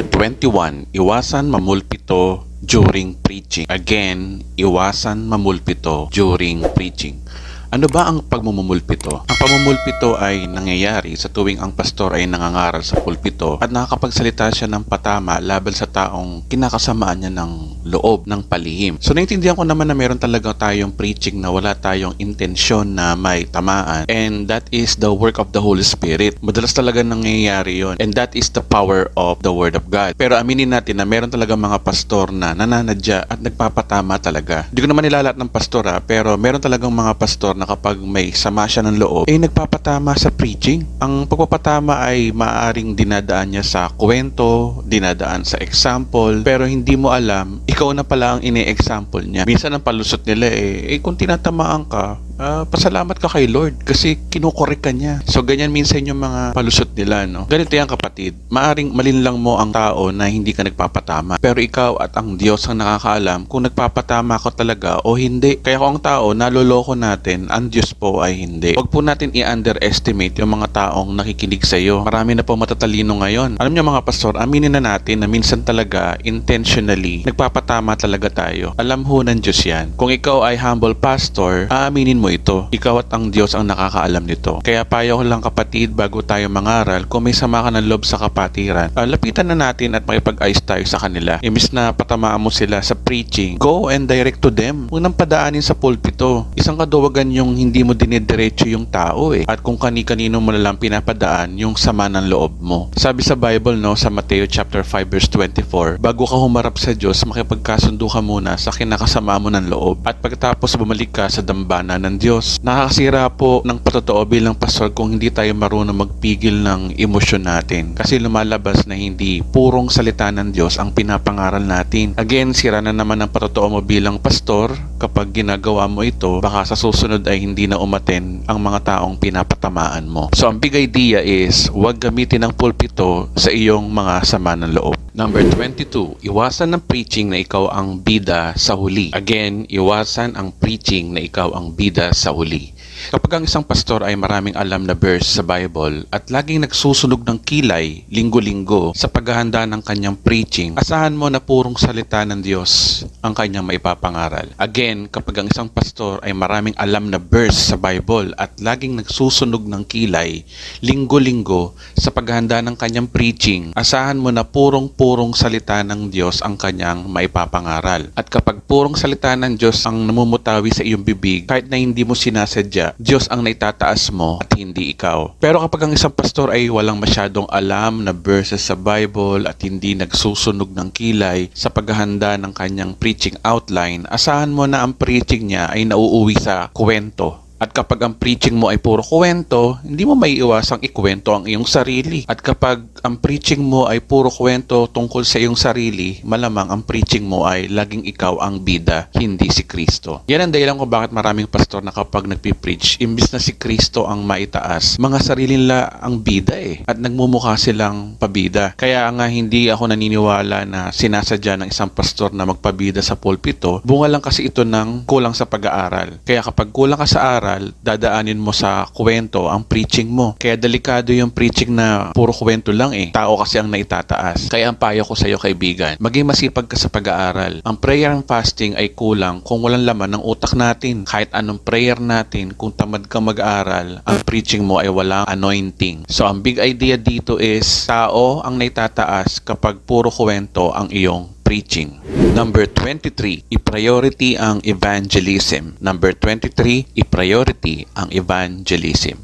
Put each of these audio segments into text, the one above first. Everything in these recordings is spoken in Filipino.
Number 21, iwasan mamulpito during preaching. Again, iwasan mamulpito during preaching. Ano ba ang pagmumulpito? Ang pamumulpito ay nangyayari sa tuwing ang pastor ay nangangaral sa pulpito at nakakapagsalita siya ng patama laban sa taong kinakasamaan niya ng loob ng palihim. So naintindihan ko naman na meron talaga tayong preaching na wala tayong intensyon na may tamaan and that is the work of the Holy Spirit. Madalas talaga nangyayari yon and that is the power of the Word of God. Pero aminin natin na meron talaga mga pastor na nananadya at nagpapatama talaga. Hindi ko naman nilalat ng pastor ha, pero meron talagang mga pastor na kapag may sama siya ng loob, eh nagpapatama sa preaching. Ang pagpapatama ay maaring dinadaan niya sa kwento, dinadaan sa example, pero hindi mo alam, ikaw na pala ang ine-example niya. Minsan ang palusot nila eh, eh kung tinatamaan ka, ah, pasalamat ka kay Lord kasi kinukorek ka niya. So ganyan minsan yung mga palusot nila, no? Ganito yan kapatid. Maaring malinlang mo ang tao na hindi ka nagpapatama. Pero ikaw at ang Diyos ang nakakaalam kung nagpapatama ka talaga o hindi. Kaya kung ang tao naloloko natin, ang Diyos po ay hindi. Huwag po natin i-underestimate yung mga taong nakikinig sa iyo. Marami na po matatalino ngayon. Alam niyo mga pastor, aminin na natin na minsan talaga intentionally nagpapatama talaga tayo. Alam ho ng Diyos yan. Kung ikaw ay humble pastor, aaminin mo ito. Ikaw at ang Diyos ang nakakaalam nito. Kaya payo ko lang kapatid bago tayo mangaral, kung may sama ka ng loob sa kapatiran, ah, lapitan na natin at makipag-ayos tayo sa kanila. Imbis na patamaan mo sila sa preaching, go and direct to them. Huwag nang padaanin sa pulpito. Isang kaduwagan yung hindi mo dinidiretso yung tao eh. At kung kani-kanino mo na lang pinapadaan yung sama ng loob mo. Sabi sa Bible no, sa Mateo chapter 5 verse 24, bago ka humarap sa Diyos, makipagkasundo ka muna sa kinakasama mo ng loob. At pagkatapos bumalik ka sa dambana ng Diyos. Nakakasira po ng patotoo bilang pastor kung hindi tayo marunong magpigil ng emosyon natin. Kasi lumalabas na hindi purong salita ng Diyos ang pinapangaral natin. Again, sira na naman ang patotoo mo bilang pastor kapag ginagawa mo ito, baka sa susunod ay hindi na umaten ang mga taong pinapatamaan mo. So ang big idea is, huwag gamitin ang pulpito sa iyong mga sama ng loob. Number 22, iwasan ng preaching na ikaw ang bida sa huli. Again, iwasan ang preaching na ikaw ang bida sa huli. Kapag ang isang pastor ay maraming alam na verse sa Bible at laging nagsusunog ng kilay linggo-linggo sa paghahanda ng kanyang preaching, asahan mo na purong salita ng Diyos ang kanyang maipapangaral. Again, kapag ang isang pastor ay maraming alam na verse sa Bible at laging nagsusunog ng kilay linggo-linggo sa paghahanda ng kanyang preaching, asahan mo na purong-purong salita ng Diyos ang kanyang maipapangaral. At kapag purong salita ng Diyos ang namumutawi sa iyong bibig, kahit na hindi mo sinasadya, Diyos ang naitataas mo at hindi ikaw. Pero kapag ang isang pastor ay walang masyadong alam na verses sa Bible at hindi nagsusunog ng kilay sa paghahanda ng kanyang preaching outline, asahan mo na ang preaching niya ay nauuwi sa kwento at kapag ang preaching mo ay puro kwento, hindi mo may iwasang ikwento ang iyong sarili. At kapag ang preaching mo ay puro kwento tungkol sa iyong sarili, malamang ang preaching mo ay laging ikaw ang bida, hindi si Kristo. Yan ang dahilan kung bakit maraming pastor na kapag nagpipreach, imbis na si Kristo ang maitaas, mga sarili nila ang bida eh. At nagmumukha silang pabida. Kaya nga hindi ako naniniwala na sinasadya ng isang pastor na magpabida sa pulpito. Bunga lang kasi ito ng kulang sa pag-aaral. Kaya kapag kulang ka sa aral, dadaanin mo sa kwento ang preaching mo. Kaya delikado yung preaching na puro kwento lang eh. Tao kasi ang naitataas. Kaya ang payo ko sa iyo kaibigan, maging masipag ka sa pag-aaral. Ang prayer and fasting ay kulang kung walang laman ng utak natin. Kahit anong prayer natin, kung tamad ka mag-aaral, ang preaching mo ay walang anointing. So ang big idea dito is tao ang naitataas kapag puro kwento ang iyong preaching. Number 23, i-priority ang evangelism. Number 23, i-priority ang evangelism.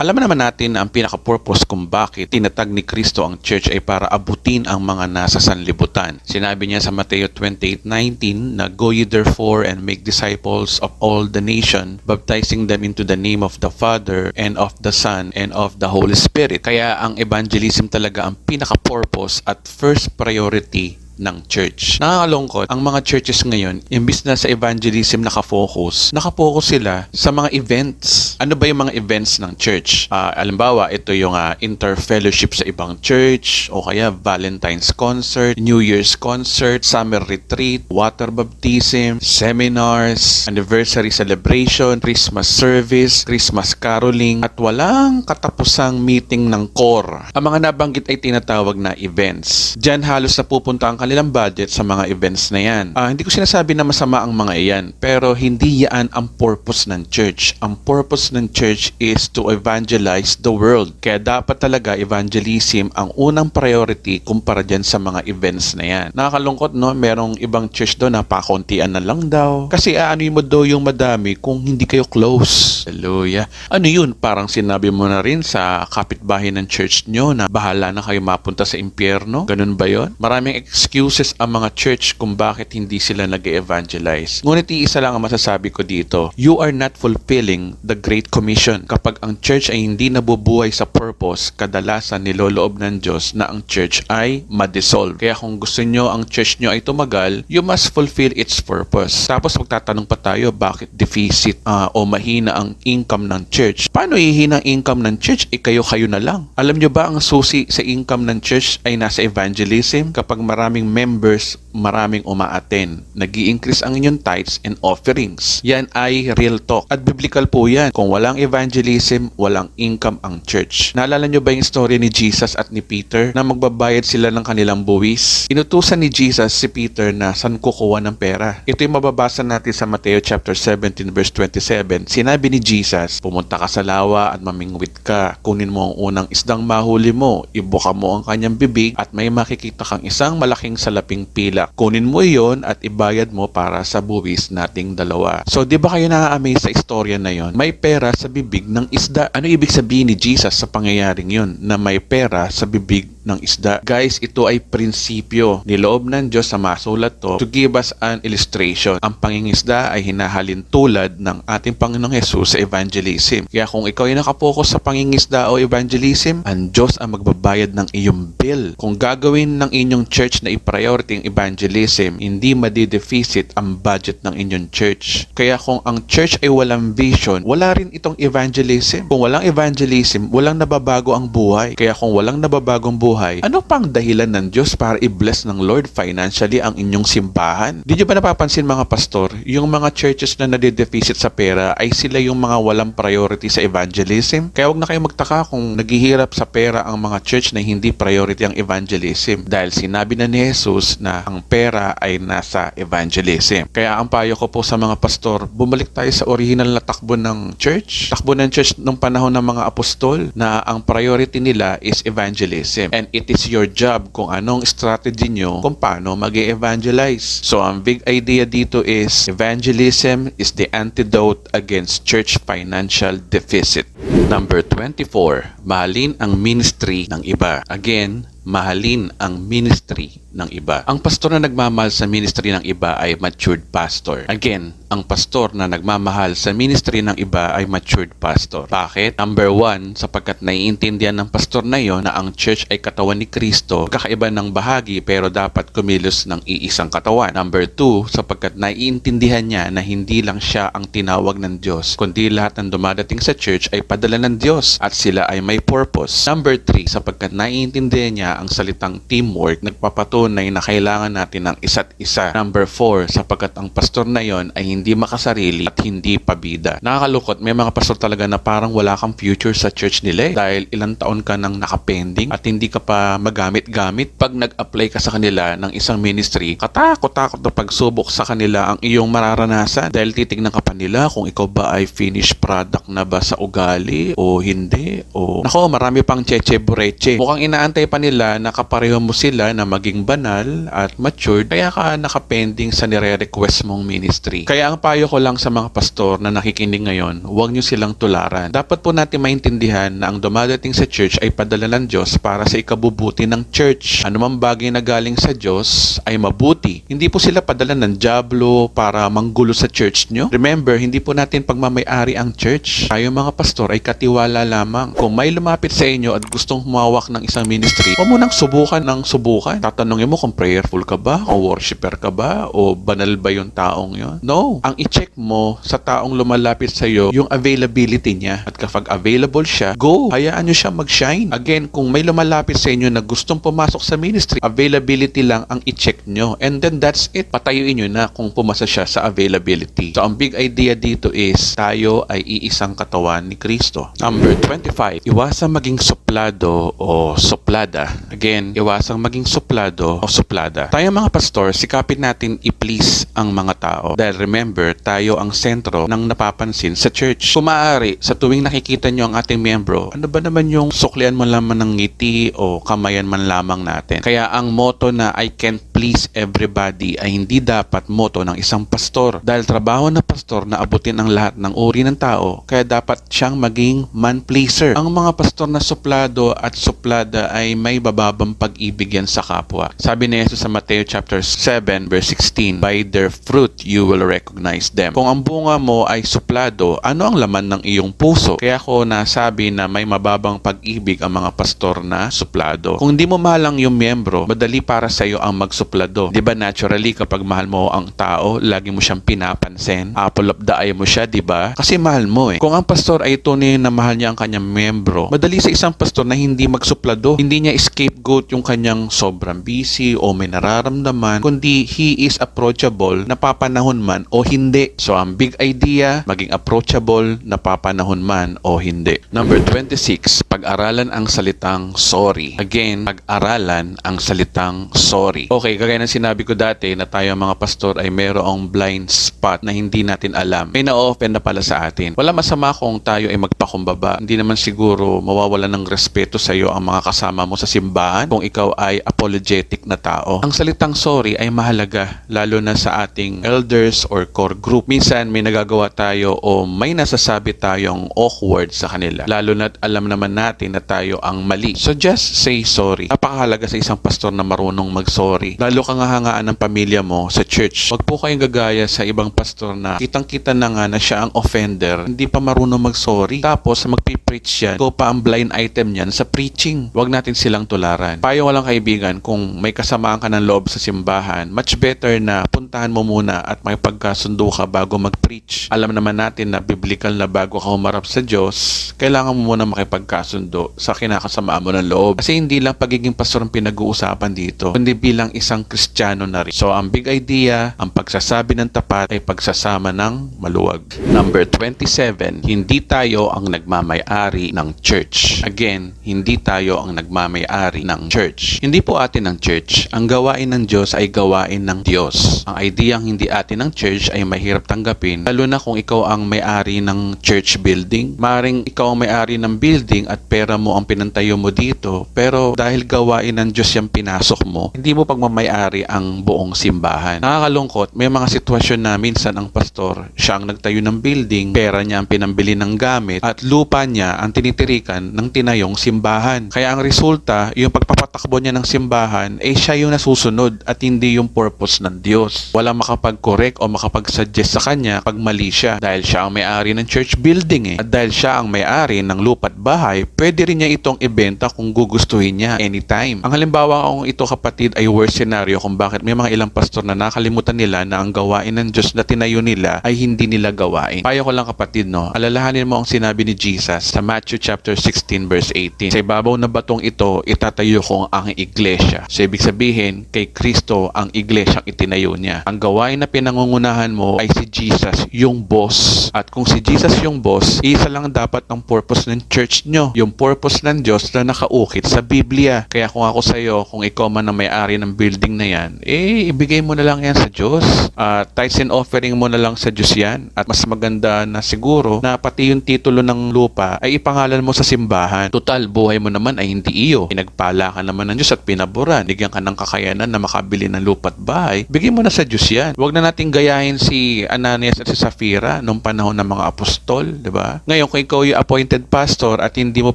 Alam naman natin na ang pinaka-purpose kung bakit tinatag ni Kristo ang church ay para abutin ang mga nasa sanlibutan. Sinabi niya sa Mateo 28:19 na Go ye therefore and make disciples of all the nation, baptizing them into the name of the Father and of the Son and of the Holy Spirit. Kaya ang evangelism talaga ang pinaka-purpose at first priority ng church. Nakakalungkot, ang mga churches ngayon, imbis na sa evangelism nakafocus, nakafocus sila sa mga events. Ano ba yung mga events ng church? Ah, alimbawa, ito yung ah, interfellowship sa ibang church, o kaya Valentine's concert, New Year's concert, summer retreat, water baptism, seminars, anniversary celebration, Christmas service, Christmas caroling, at walang katapusang meeting ng core. Ang mga nabanggit ay tinatawag na events. Diyan halos napupunta ang kanilang budget sa mga events na yan. Ah, hindi ko sinasabi na masama ang mga iyan, pero hindi yan ang purpose ng church. Ang purpose ng church is to evangelize the world. Kaya dapat talaga evangelism ang unang priority kumpara dyan sa mga events na yan. Nakakalungkot no, merong ibang church doon na pakontian na lang daw. Kasi aanoy mo daw yung madami kung hindi kayo close. Hallelujah. Ano yun? Parang sinabi mo na rin sa kapitbahay ng church nyo na bahala na kayo mapunta sa impyerno. Ganun ba yon? Maraming excuses ang mga church kung bakit hindi sila nag evangelize Ngunit iisa lang ang masasabi ko dito. You are not fulfilling the Great Commission. Kapag ang church ay hindi nabubuhay sa purpose, kadalasan niloloob ng Diyos na ang church ay ma-dissolve. Kaya kung gusto nyo ang church nyo ay tumagal, you must fulfill its purpose. Tapos magtatanong pa tayo, bakit deficit ah, o mahina ang income ng church? Paano ihina ang income ng church? Eh kayo-kayo na lang. Alam nyo ba ang susi sa income ng church ay nasa evangelism? Kapag maraming members, maraming uma-attend. nag increase ang inyong tithes and offerings. Yan ay real talk. At biblical po yan. Kung walang evangelism, walang income ang church. Naalala nyo ba yung story ni Jesus at ni Peter na magbabayad sila ng kanilang buwis? Inutusan ni Jesus si Peter na saan kukuha ng pera. Ito yung mababasa natin sa Mateo chapter 17 verse 27. Sinabi ni Jesus, pumunta ka sa lawa at mamingwit ka. Kunin mo ang unang isdang mahuli mo. Ibuka mo ang kanyang bibig at may makikita kang isang malaking salaping pilak. Kunin mo iyon at ibayad mo para sa buwis nating dalawa. So, di ba kayo na-amaze sa istorya na yon? May pera sa bibig ng isda. Ano ibig sabihin ni Jesus sa pangyayaring yon? Na may pera sa bibig ng isda. Guys, ito ay prinsipyo. Niloob ng Diyos sa masulat to to give us an illustration. Ang pangingisda ay hinahalin tulad ng ating Panginoong Yesus sa evangelism. Kaya kung ikaw ay nakapokus sa pangingisda o evangelism, ang Diyos ang magbabayad ng iyong bill. Kung gagawin ng inyong church na i-priority ang evangelism, hindi madideficit ang budget ng inyong church. Kaya kung ang church ay walang vision, wala rin itong evangelism. Kung walang evangelism, walang nababago ang buhay. Kaya kung walang nababagong buhay, ano pang dahilan ng Diyos para i-bless ng Lord financially ang inyong simbahan? Di nyo ba napapansin mga pastor, yung mga churches na nadideficit sa pera ay sila yung mga walang priority sa evangelism? Kaya wag na kayo magtaka kung naghihirap sa pera ang mga church na hindi priority ang evangelism. Dahil sinabi na ni Jesus na ang pera ay nasa evangelism. Kaya ang payo ko po sa mga pastor, bumalik tayo sa original na takbo ng church. Takbo ng church nung panahon ng mga apostol na ang priority nila is evangelism. And it is your job kung anong strategy nyo kung paano mag evangelize So ang big idea dito is evangelism is the antidote against church financial deficit. Number 24, mahalin ang ministry ng iba. Again, mahalin ang ministry ng iba. Ang pastor na nagmamahal sa ministry ng iba ay matured pastor. Again, ang pastor na nagmamahal sa ministry ng iba ay matured pastor. Bakit? Number one, sapagkat naiintindihan ng pastor na yon na ang church ay katawan ni Kristo, kakaiba ng bahagi pero dapat kumilos ng iisang katawan. Number two, sapagkat naiintindihan niya na hindi lang siya ang tinawag ng Diyos, kundi lahat ng dumadating sa church ay padala ng Diyos at sila ay may purpose. Number three, sapagkat naiintindihan niya ang salitang teamwork, nagpapatunay na kailangan natin ng isa't isa. Number four, sapagkat ang pastor na yon ay hindi makasarili at hindi pabida. Nakakalukot, may mga pastor talaga na parang wala kang future sa church nila eh. Dahil ilang taon ka nang nakapending at hindi ka pa magamit-gamit. Pag nag-apply ka sa kanila ng isang ministry, katakot-takot na pagsubok sa kanila ang iyong mararanasan. Dahil titignan ka pa nila kung ikaw ba ay finished product na ba sa ugali o hindi. O nako, marami pang cheche bureche. Mukhang inaantay pa nila na kapareho mo sila na maging banal at matured kaya ka nakapending sa nire-request mong ministry. Kaya ang payo ko lang sa mga pastor na nakikinig ngayon, huwag nyo silang tularan. Dapat po natin maintindihan na ang dumadating sa church ay padala ng Diyos para sa ikabubuti ng church. Anumang bagay na galing sa Diyos ay mabuti. Hindi po sila padala ng jablo para manggulo sa church nyo. Remember, hindi po natin pagmamayari ang church. Tayo mga pastor ay katiwala lamang. Kung may lumapit sa inyo at gustong humawak ng isang ministry, mo nang subukan ng subukan. Tatanungin mo kung prayerful ka ba, o worshiper ka ba, o banal ba yung taong yon. No. Ang i-check mo sa taong lumalapit sa iyo yung availability niya. At kapag available siya, go. Hayaan nyo siya mag-shine. Again, kung may lumalapit sa inyo na gustong pumasok sa ministry, availability lang ang i-check nyo. And then that's it. Patayuin nyo na kung pumasa siya sa availability. So, ang big idea dito is tayo ay iisang katawan ni Kristo. Number 25, iwasang maging suplado o suplada. Again, iwasang maging suplado o suplada. Tayo mga pastor, sikapin natin i-please ang mga tao. Dahil remember, tayo ang sentro ng napapansin sa church. Kung sa tuwing nakikita nyo ang ating membro, ano ba naman yung suklian mo lamang ng ngiti o kamayan man lamang natin? Kaya ang motto na I can't please everybody ay hindi dapat motto ng isang pastor. Dahil trabaho na pastor na abutin ang lahat ng uri ng tao, kaya dapat siyang maging man pleaser. Ang mga pastor na suplado at suplada ay may bababang pag-ibig yan sa kapwa. Sabi ni Jesus sa Mateo chapter 7 verse 16, By their fruit you will recognize them. Kung ang bunga mo ay suplado, ano ang laman ng iyong puso? Kaya ako nasabi na may mababang pag-ibig ang mga pastor na suplado. Kung hindi mo mahal ang iyong miyembro, madali para sa iyo ang magsuplado. Di ba naturally kapag mahal mo ang tao, lagi mo siyang pinapansin. Apple of the eye mo siya, di ba? Kasi mahal mo eh. Kung ang pastor ay tunay na mahal niya ang kanyang miyembro, madali sa isang pastor na hindi magsuplado. Hindi niya scapegoat yung kanyang sobrang busy o may nararamdaman, kundi he is approachable, napapanahon man o hindi. So ang big idea, maging approachable, napapanahon man o hindi. Number 26, pag-aralan ang salitang sorry. Again, pag-aralan ang salitang sorry. Okay, kagaya ng sinabi ko dati na tayo mga pastor ay mayroong blind spot na hindi natin alam. May na-open na pala sa atin. Wala masama kung tayo ay magpakumbaba. Hindi naman siguro mawawala ng respeto sa iyo ang mga kasama mo sa simbahan kung ikaw ay apologetic na tao. Ang salitang sorry ay mahalaga lalo na sa ating elders or core group. Minsan may nagagawa tayo o may nasasabi tayong awkward sa kanila. Lalo na alam naman natin na tayo ang mali. So just say sorry. Napakahalaga sa isang pastor na marunong mag-sorry. Lalo kang hahangaan ng pamilya mo sa church. Huwag po kayong gagaya sa ibang pastor na kitang-kita na nga na siya ang offender, hindi pa marunong mag-sorry. Tapos magpi-preach yan, go pa ang blind item niyan sa preaching. Huwag natin silang tularan. Payo ko lang kaibigan, kung may kasamaan ka ng loob sa simbahan, much better na puntahan mo muna at may pagkasundo ka bago mag-preach. Alam naman natin na biblical na bago ka humarap sa Diyos, kailangan mo muna makipagkasundo sa kinakasamaan mo ng loob. Kasi hindi lang pagiging pastor ang pinag-uusapan dito, kundi bilang isang Kristiyano na rin. So ang big idea, ang pagsasabi ng tapat ay pagsasama ng maluwag. Number 27, hindi tayo ang nagmamayari ng church. Again, hindi tayo ang nagmamayari ng church. Hindi po atin ng church. Ang gawain ng Diyos ay gawain ng Diyos. Ang idea hindi atin ng church ay mahirap tanggapin, lalo na kung ikaw ang may-ari ng church building. Maring ikaw ang may-ari ng building at pera mo ang pinantayo mo dito, pero dahil gawain ng Diyos yung pinasok mo, hindi mo pagmamayari ang buong simbahan. Nakakalungkot, may mga sitwasyon na minsan ang pastor, siya ang nagtayo ng building, pera niya ang pinambili ng gamit, at lupa niya ang tinitirikan ng tinayong simbahan. Kaya ang resulta, yung pagpapatakbo niya ng simbahan, eh siya yung nasusunod at hindi yung purpose ng Diyos. Walang makapag-correct o makapag-suggest sa kanya pag mali siya dahil siya ang may-ari ng church building eh. At dahil siya ang may-ari ng lupa at bahay, pwede rin niya itong ibenta kung gugustuhin niya anytime. Ang halimbawa kung ito kapatid ay worst scenario kung bakit may mga ilang pastor na nakalimutan nila na ang gawain ng Diyos na tinayo nila ay hindi nila gawain. Payo ko lang kapatid no, alalahanin mo ang sinabi ni Jesus sa Matthew chapter 16 verse 18. Sa ibabaw na batong ito, itatayo ko ang iglesia. So ibig sabihin, kay Kristo ang iglesia itinayo niya. Ang gawain na pinangungunahan mo ay si Jesus, yung boss. At kung si Jesus yung boss, isa lang dapat ang purpose ng church nyo. Yung purpose ng Diyos na nakaukit sa Biblia. Kaya kung ako sa'yo, kung ikaw man ang may-ari ng building na yan, eh, ibigay mo na lang yan sa Diyos. Uh, tithes and offering mo na lang sa Diyos yan. At mas maganda na siguro na pati yung titulo ng lupa ay ipangalan mo sa simbahan. Total, buhay mo naman ay hindi iyo. Pinagpala ka naman ng Diyos at pinaboran. Bigyan ka ng kakayanan na makabili ng lupa at bahay. Bigay mo na sa Diyos yan. Huwag na nating gayahin si Ananias at si Safira nung panahon ng mga apostol, di ba? Ngayon, kung ikaw yung appointed pastor at hindi mo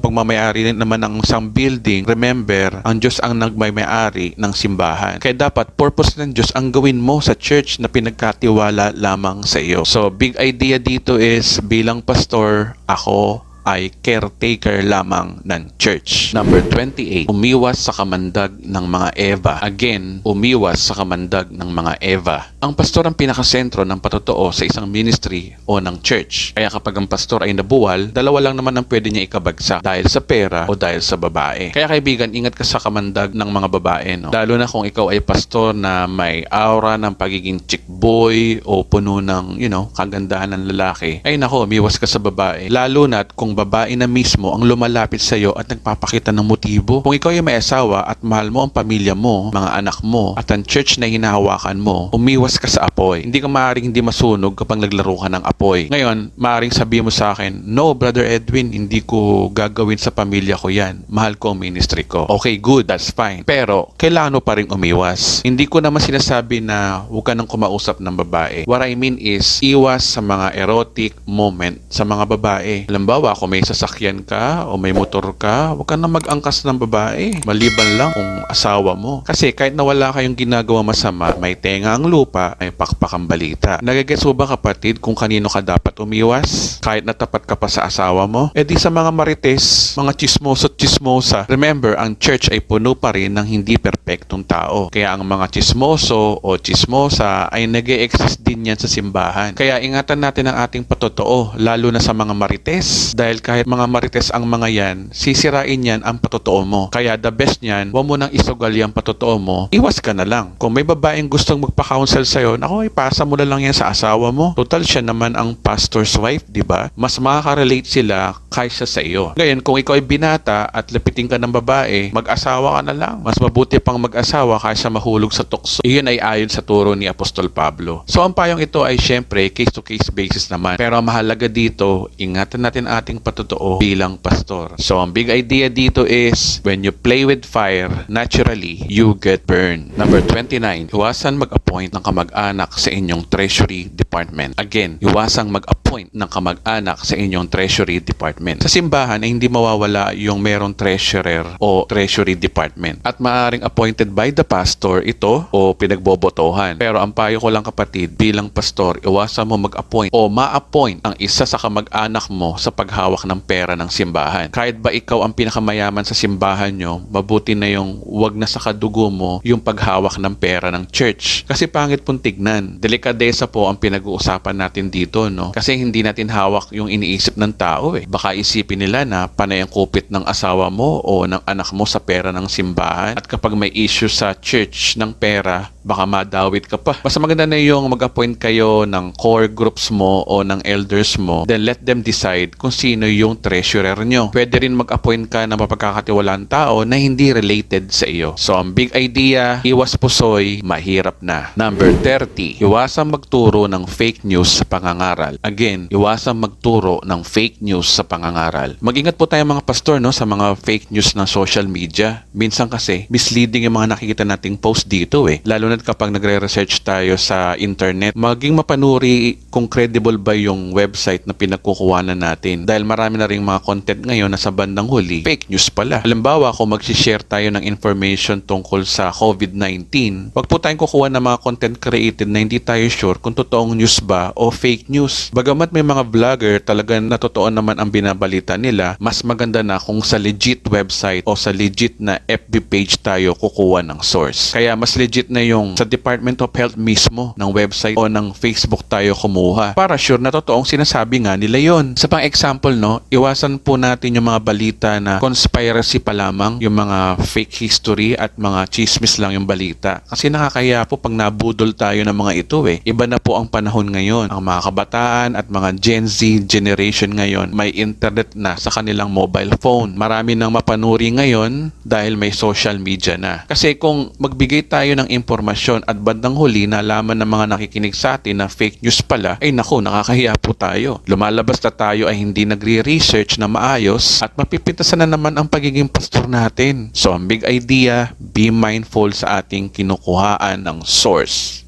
pagmamayari naman ng isang building, remember, ang Diyos ang nagmamayari ng simbahan. Kaya dapat, purpose ng Diyos ang gawin mo sa church na pinagkatiwala lamang sa iyo. So, big idea dito is, bilang pastor, ako ay caretaker lamang ng church. Number 28, umiwas sa kamandag ng mga Eva. Again, umiwas sa kamandag ng mga Eva. Ang pastor ang pinakasentro ng patotoo sa isang ministry o ng church. Kaya kapag ang pastor ay nabuwal, dalawa lang naman ang pwede niya ikabagsak dahil sa pera o dahil sa babae. Kaya kaibigan, ingat ka sa kamandag ng mga babae. No? Lalo na kung ikaw ay pastor na may aura ng pagiging chick boy o puno ng, you know, kagandahan ng lalaki. Ay nako, umiwas ka sa babae. Lalo na't kung babae na mismo ang lumalapit sa iyo at nagpapakita ng motibo. Kung ikaw ay may asawa at mahal mo ang pamilya mo, mga anak mo, at ang church na hinahawakan mo, umiwas ka sa apoy. Hindi ka maaaring hindi masunog kapag naglaro ka ng apoy. Ngayon, maaaring sabihin mo sa akin, no, Brother Edwin, hindi ko gagawin sa pamilya ko yan. Mahal ko ang ministry ko. Okay, good, that's fine. Pero, kailangan mo pa rin umiwas. Hindi ko naman sinasabi na huwag ka nang kumausap ng babae. What I mean is, iwas sa mga erotic moment sa mga babae. Halimbawa, kung may sasakyan ka o may motor ka, huwag ka na mag-angkas ng babae. Maliban lang kung asawa mo. Kasi kahit na wala kayong ginagawa masama, may tenga ang lupa, may pakpak ang balita. Nagagets mo ba kapatid kung kanino ka dapat umiwas? Kahit natapat ka pa sa asawa mo? E di sa mga marites, mga chismoso at chismosa. Remember, ang church ay puno pa rin ng hindi perpektong tao. Kaya ang mga chismoso o chismosa ay nag exist din yan sa simbahan. Kaya ingatan natin ang ating patotoo, lalo na sa mga marites. Dahil kahit mga marites ang mga yan, sisirain yan ang patotoo mo. Kaya the best niyan, huwag mo nang isugal yung patotoo mo, iwas ka na lang. Kung may babaeng gustong magpa-counsel sa'yo, nako, ipasa mo na lang yan sa asawa mo. Total siya naman ang pastor's wife, di ba? Mas makaka-relate sila kaysa sa iyo. Ngayon, kung ikaw ay binata at lapitin ka ng babae, mag-asawa ka na lang. Mas mabuti pang mag-asawa kaysa mahulog sa tukso. Iyon ay ayon sa turo ni Apostol Pablo. So, ang payong ito ay syempre case-to-case basis naman. Pero ang mahalaga dito, ingatan natin ating patotoo bilang pastor. So, ang big idea dito is, when you play with fire, naturally, you get burned. Number 29, iwasan mag-appoint ng kamag-anak sa inyong treasury department. Again, iwasang mag-appoint ng kamag-anak sa inyong treasury department. Sa simbahan ay hindi mawawala yung merong treasurer o treasury department. At maaring appointed by the pastor ito o pinagbobotohan. Pero ang payo ko lang kapatid, bilang pastor, iwasan mo mag-appoint o ma-appoint ang isa sa kamag-anak mo sa paghawak ng pera ng simbahan. Kahit ba ikaw ang pinakamayaman sa simbahan nyo, mabuti na yung wag na sa kadugo mo yung paghawak ng pera ng church. Kasi pangit pong tignan. Delikadesa po ang pinag-uusapan natin dito, no? Kasi hindi natin hawak yung iniisip ng tao eh. Baka isipin nila na panay ang kupit ng asawa mo o ng anak mo sa pera ng simbahan. At kapag may issue sa church ng pera, baka madawit ka pa. Basta maganda na yung mag-appoint kayo ng core groups mo o ng elders mo, then let them decide kung sino yung treasurer nyo. Pwede rin mag-appoint ka ng mapagkakatiwalaan tao na hindi related sa iyo. So, ang big idea, iwas pusoy, mahirap na. Number 30, iwasang magturo ng fake news sa pangangaral. Again, iwasang magturo ng fake news sa pangangaral. Mag-ingat po tayo mga pastor no, sa mga fake news ng social media. Minsan kasi, misleading yung mga nakikita nating post dito eh. Lalo na kapag nagre-research tayo sa internet, maging mapanuri kung credible ba yung website na pinagkukuhanan natin. Dahil marami na rin mga content ngayon na sa bandang huli, fake news pala. Halimbawa, kung mag-share tayo ng information tungkol sa COVID-19, wag po tayong kukuha ng mga content created na hindi tayo sure kung totoong news ba o fake news. Bagamat may mga vlogger talagang na totoo naman ang binabalita nila, mas maganda na kung sa legit website o sa legit na FB page tayo kukuha ng source. Kaya mas legit na yung sa Department of Health mismo ng website o ng Facebook tayo kumuha para sure na totoong sinasabi nga nila yon. Sa pang example no, iwasan po natin yung mga balita na conspiracy pa lamang, yung mga fake history at mga chismis lang yung balita. Kasi nakakaya po pag nabudol tayo ng mga ito eh. Iba na po ang panahon ngayon. Ang mga kabataan at mga Gen Z generation ngayon may internet na sa kanilang mobile phone. Marami nang mapanuri ngayon dahil may social media na. Kasi kung magbigay tayo ng impormasyon at bandang huli nalaman ng mga nakikinig sa atin na fake news pala, ay naku, nakakahiya po tayo. Lumalabas na tayo ay hindi nagre-research na maayos at mapipintasan na naman ang pagiging pastor natin. So, ang big idea, be mindful sa ating kinukuhaan ng source.